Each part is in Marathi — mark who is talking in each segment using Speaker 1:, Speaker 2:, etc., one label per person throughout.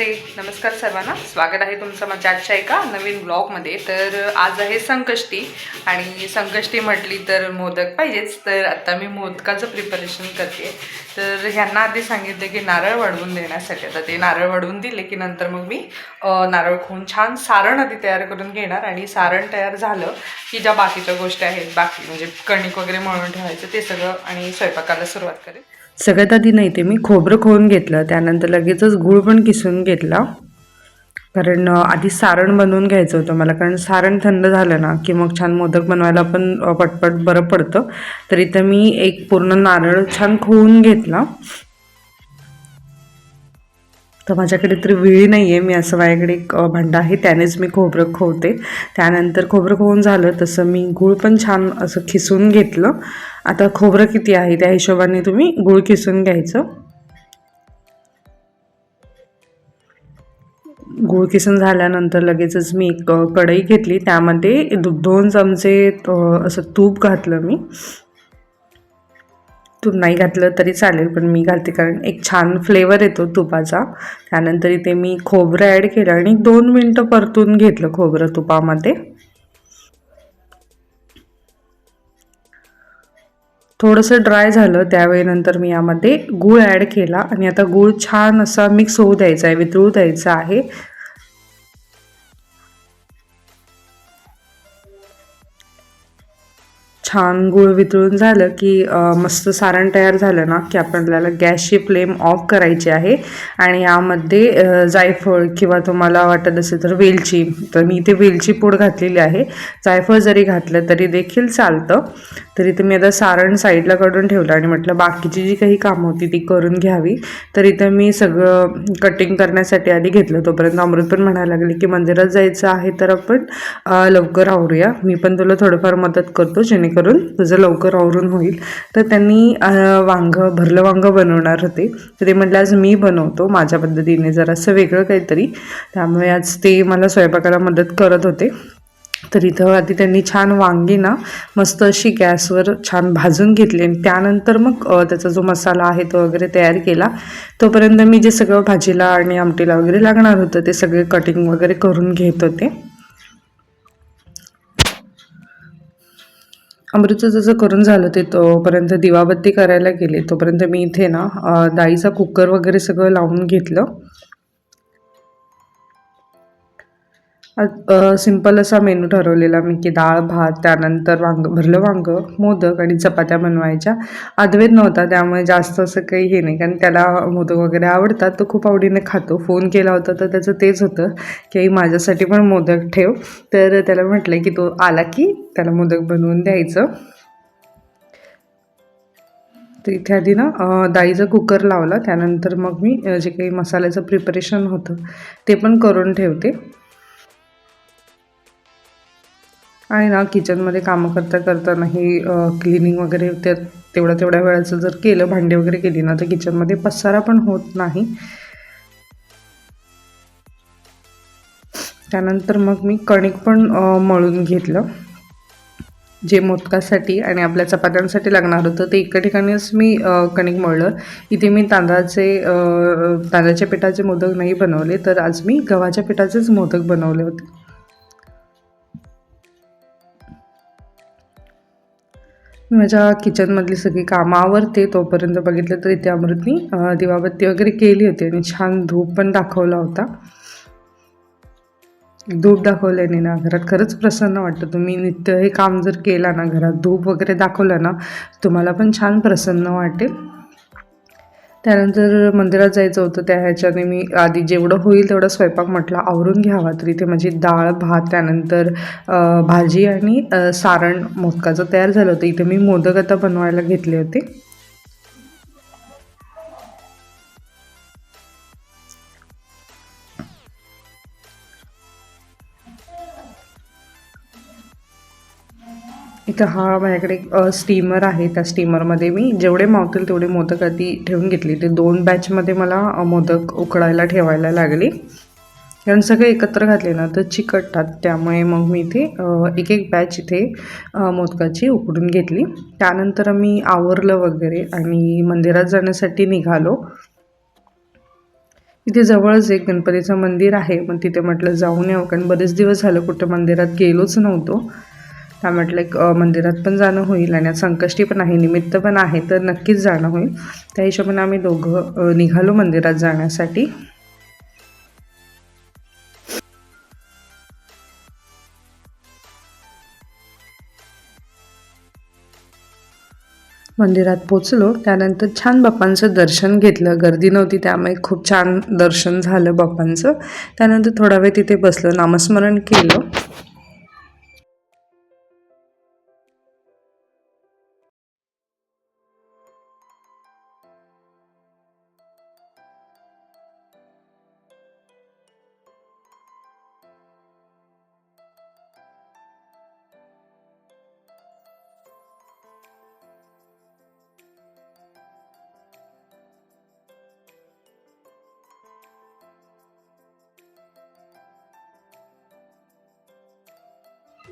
Speaker 1: नमस्ते नमस्कार सर्वांना. स्वागत आहे तुमचं माझ्या आजच्या एका नवीन ब्लॉगमध्ये तर आज आहे संकष्टी आणि संकष्टी म्हटली तर मोदक पाहिजेच. तर आता मी मोदकाचं प्रिपरेशन करते. तर ह्यांना आधी सांगितले की नारळ वाढवून देण्यासाठी. आता ते नारळ वाढवून दिले की नंतर मग मी नारळ खून छान सारण आधी तयार करून घेणार. आणि सारण तयार झालं की ज्या बाकीच्या गोष्टी आहेत बाकी म्हणजे कणिक वगैरे मळून ठेवायचं ते सगळं आणि स्वयंपाकाला सुरुवात करेल
Speaker 2: सगळ्यात आधी नाही ते मी खोबरं खोवून घेतलं. त्यानंतर लगेचच गूळ पण किसून घेतला. कारण आधी सारण बनवून घ्यायचं होतं मला. कारण सारण थंड झालं ना की मग छान मोदक बनवायला पण पटपट बरं पडतं. तर इथं मी एक पूर्ण नारळ छान खोवून घेतला. तर माझ्याकडे तरी वेळी नाही आहे मी असं माझ्याकडे एक भांडं आहे. त्यानेच मी खोबरं खोवते. त्यानंतर खोबरं खोवून झालं तसं मी गूळ पण छान असं खिसून घेतलं. आता खोबरं किती आहे? त्या हिशोबाने तुम्ही गूळ खिसून घ्यायचं. गूळ किसून झाल्यानंतर लगेचच मी एक कढई घेतली. त्यामध्ये दोन चमचे असं तूप घातलं मी. तूप नाही घातलं तरी चालेल पण मी घालते कारण एक छान फ्लेवर येतो तुपाचा. त्यानंतर इथे मी खोबरं ॲड केलं आणि दोन मिनटं परतून घेतलं खोबरं तुपामध्ये. थोडंसं ड्राय झालं त्यावेळेनंतर मी यामध्ये गूळ ॲड केला. आणि आता गूळ छान असा मिक्स होऊ द्यायचा आहे वितळू द्यायचा आहे. छान गूळ वितळून झालं की मस्त सारण तयार झालं ना की आपल्याला गॅसची फ्लेम ऑफ करायची आहे. आणि यामध्ये जायफळ किंवा तुम्हाला वाटत असेल तर वेलची तर मी इथे वेलची पूड घातलेली आहे. जायफळ जरी घातलं तरी देखील चालतं. तर ते मी आता सारण साईडला काढून ठेवलं आणि म्हटलं बाकीची जी काही कामं होती ती करून घ्यावी. तर इथं मी सगळं कटिंग करण्यासाठी आधी घेतलं तोपर्यंत अमृत पण म्हणायला लागले की मंदिरात जायचं आहे तर आपण लवकर आवरूया. मी पण तुला थोडंफार मदत करतो जेणेकरून तुझं लवकर आवरून होईल. तर त्यांनी वांगं भरलं वांगं बनवणार होते. तर ते म्हटलं आज मी बनवतो माझ्या पद्धतीने जरासं वेगळं काहीतरी. त्यामुळे आज ते मला स्वयंपाकाला मदत करत होते. तर इथं आधी त्यांनी छान वांगी ना मस्त अशी गॅसवर छान भाजून घेतली आणि त्यानंतर मग त्याचा जो मसाला आहे तो वगैरे तयार केला. तोपर्यंत मी जे सगळं भाजीला आणि आमटीला वगैरे लागणार होतं ते सगळे कटिंग वगैरे करून घेत होते. अमृत जसं करून झालं ते तोपर्यंत दिवाबत्ती करायला गेले. तोपर्यंत मी इथे ना डाळीचा कुकर वगैरे सगळं लावून घेतलं. सिंपल असा मेनू ठरवलेला मी की डाळ भात त्यानंतर वांग भरलं वांग मोदक आणि चपात्या बनवायच्या. अद्वैत नव्हता त्यामुळे जास्त असं काही हे नाही. कारण त्याला मोदक वगैरे आवडतात तो खूप आवडीने खातो. फोन केला होता तर त्याचं तेच होतं की माझ्यासाठी पण मोदक ठेव. तर त्याला म्हटलं की तो आला की त्याला मोदक बनवून द्यायचं. तर इथे आधी ना डाळीचा कुकर लावला. त्यानंतर मग मी जे काही मसाल्याचं प्रिपरेशन होतं ते पण करून ठेवते. आणि ना किचनमध्ये कामं करता करतानाही क्लिनिंग वगैरे ते तेवढ्या तेवढ्या वेळाचं जर केलं भांडी वगैरे केली ना तर किचनमध्ये पसारा पण होत नाही. त्यानंतर मग मी कणिक पण मळून घेतलं. जे मोदकासाठी आणि आपल्या चपात्यांसाठी लागणार होतं ते एका ठिकाणीच मी कणिक मळलं. इथे मी तांदळाचे तांदळाच्या पिठाचे मोदक नाही बनवले तर आज मी गव्हाच्या पिठाचेच मोदक बनवले होते. मी माझ्या किचनमधली सगळी कामं आवरते तोपर्यंत बघितलं तर इथे अमृतनी दिवाबत्ती वगैरे केली होती आणि छान धूप पण दाखवला होता. धूप दाखवल्याने ना घरात खरंच प्रसन्न वाटतं. तुम्ही नित्य हे काम जर केला ना घरात धूप वगैरे दाखवलं ना तुम्हाला पण छान प्रसन्न वाटेल. त्यानंतर मंदिरात जायचं होतं त्या ह्याच्याने मी आधी जेवढं होईल तेवढा स्वयंपाक म्हटला आवरून घ्यावा तर इथे माझी डाळ भात त्यानंतर भाजी आणि सारण मोदकाचं तयार झालं होतं. इथे मी मोदक आता बनवायला घेतले होते. इथं हा माझ्याकडे स्टीमर आहे. त्या स्टीमरमध्ये मी जेवढे मावतील तेवढे मोदक आधी ठेवून घेतले. ते दोन बॅचमध्ये मला मोदक उकळायला ठेवायला लागले. कारण सगळे एकत्र घातले ना तर चिकटतात. त्यामुळे मग मी इथे एक एक बॅच इथे मोदकाची उकडून घेतली. त्यानंतर मी आवरलं वगैरे आणि मंदिरात जाण्यासाठी निघालो. इथे जवळच एक गणपतीचं मंदिर आहे. मग तिथे म्हटलं जाऊन यावं कारण बरेच दिवस झालं कुठं मंदिरात गेलोच नव्हतो. त्या म्हटलं एक मंदिरात पण जाणं होईल आणि संकष्टी पण आहे निमित्त पण आहे तर नक्कीच जाणं होईल. त्या हिशोबाने आम्ही दोघं निघालो मंदिरात जाण्यासाठी. मंदिरात पोचलो. त्यानंतर छान बाप्पांचं दर्शन घेतलं. गर्दी नव्हती त्यामुळे खूप छान दर्शन झालं बाप्पांचं. त्यानंतर थोडा वेळ तिथे बसलं नामस्मरण केलं.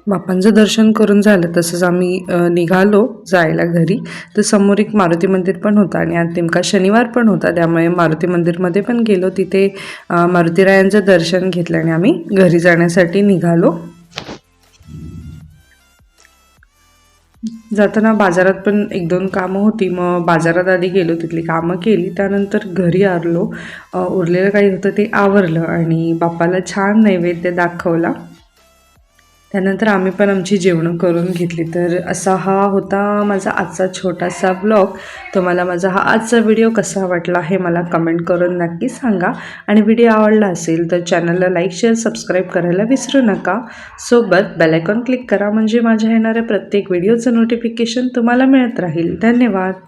Speaker 2: बाप्पांचं दर्शन करून झालं तसंच आम्ही निघालो जायला घरी. तर समोर एक मारुती मंदिर पण होतं आणि आज नेमका शनिवार पण होता त्यामुळे मारुती मंदिरमध्ये पण गेलो. तिथे मारुतीरायांचं दर्शन घेतलं आणि आम्ही घरी जाण्यासाठी निघालो. जाताना बाजारात पण एक दोन कामं होती. मग बाजारात आधी गेलो तिथली कामं केली. त्यानंतर घरी आलो उरलेलं काही होतं ते आवरलं आणि बाप्पाला छान नैवेद्य दाखवला. त्यानंतर आम्ही पण आमची जेवणं करून घेतली. तर असा हा होता माझा आजचा छोटासा ब्लॉग तुम्हाला माझा हा आजचा व्हिडिओ कसा वाटला हे मला कमेंट करून नक्की सांगा. आणि व्हिडिओ आवडला असेल तर चॅनलला लाईक शेअर सबस्क्राईब करायला विसरू नका. सोबत बेलायकॉन क्लिक करा. म्हणजे माझ्या येणाऱ्या प्रत्येक व्हिडिओचं नोटिफिकेशन तुम्हाला मिळत राहील. धन्यवाद.